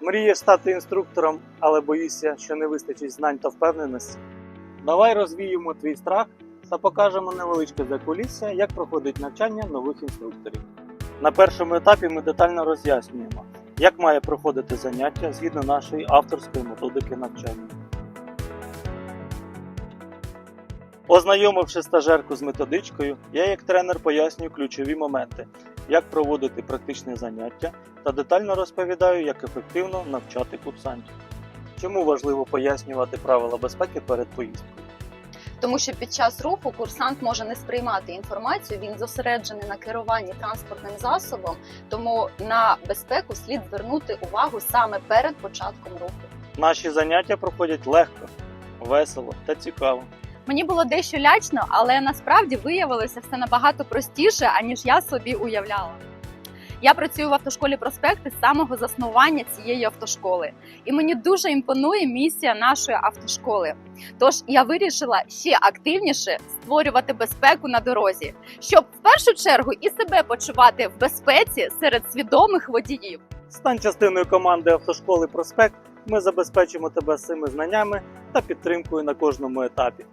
Мрієш стати інструктором, але боїшся, що не вистачить знань та впевненості. Давай розвіємо твій страх та покажемо невеличке закулісся, як проходить навчання нових інструкторів. На першому етапі ми детально роз'яснюємо, як має проходити заняття згідно нашої авторської методики навчання. Ознайомивши стажерку з методичкою, я як тренер пояснюю ключові моменти, як проводити практичне заняття та детально розповідаю, як ефективно навчати курсантів. Чому важливо пояснювати правила безпеки перед поїздкою? Тому що під час руху курсант може не сприймати інформацію, він зосереджений на керуванні транспортним засобом, тому на безпеку слід звернути увагу саме перед початком руху. Наші заняття проходять легко, весело та цікаво. Мені було дещо лячно, але насправді виявилося все набагато простіше, аніж я собі уявляла. Я працюю в автошколі проспекти з самого заснування цієї автошколи, і мені дуже імпонує місія нашої автошколи. Тож я вирішила ще активніше створювати безпеку на дорозі, щоб в першу чергу і себе почувати в безпеці серед свідомих водіїв. Стань частиною команди автошколи Проспект. Ми забезпечимо тебе цими знаннями та підтримкою на кожному етапі.